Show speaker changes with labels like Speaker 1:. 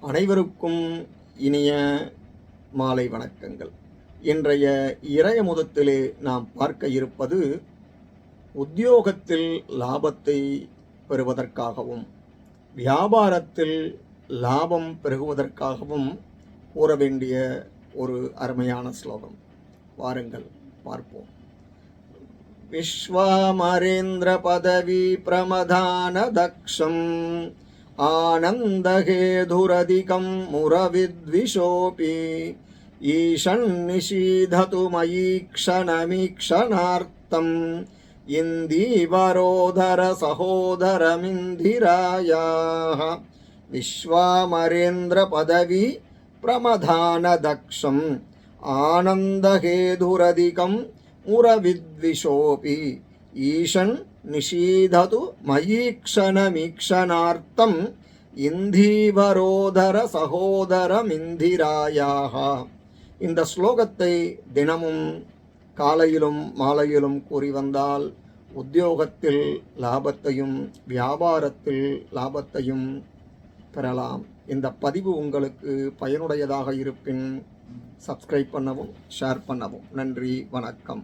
Speaker 1: அனைவருக்கும் இனிய மாலை வணக்கங்கள். இன்றைய இறைய முதத்திலே நாம் பார்க்க இருப்பது உத்தியோகத்தில் லாபத்தை பெறுவதற்காகவும் வியாபாரத்தில் லாபம் பெருகுவதற்காகவும் கூற வேண்டிய ஒரு அருமையான ஸ்லோகம். வாருங்கள் பார்ப்போம். விஸ்வாமரேந்திர பதவி பிரமதான தக்ஷம் आनन्दहेधुरधिकं मुरविद्विषोऽपि ईषन्निषीधतु मयि क्षणमिक्षणार्थम् इन्दीवरोधरसहोदरमिन्दिरायाः विश्वामरेन्द्रपदवी प्रमधानदक्षम् आनन्दहेधुरधिकं मुरविद्विषोऽपि ईषन् நிஷீதது மயீக்ஷணமீக்ஷணார்த்தம் இந்தீவரோதர சகோதரமிந்திராயாக இந்த ஸ்லோகத்தை தினமும் காலையிலும் மாலையிலும் கூறி வந்தால் உத்தியோகத்தில் லாபத்தையும் வியாபாரத்தில் லாபத்தையும் பெறலாம். இந்த பதிவு உங்களுக்கு பயனுடையதாக இருப்பின் சப்ஸ்கிரைப் பண்ணவும் ஷேர் பண்ணவும். நன்றி வணக்கம்.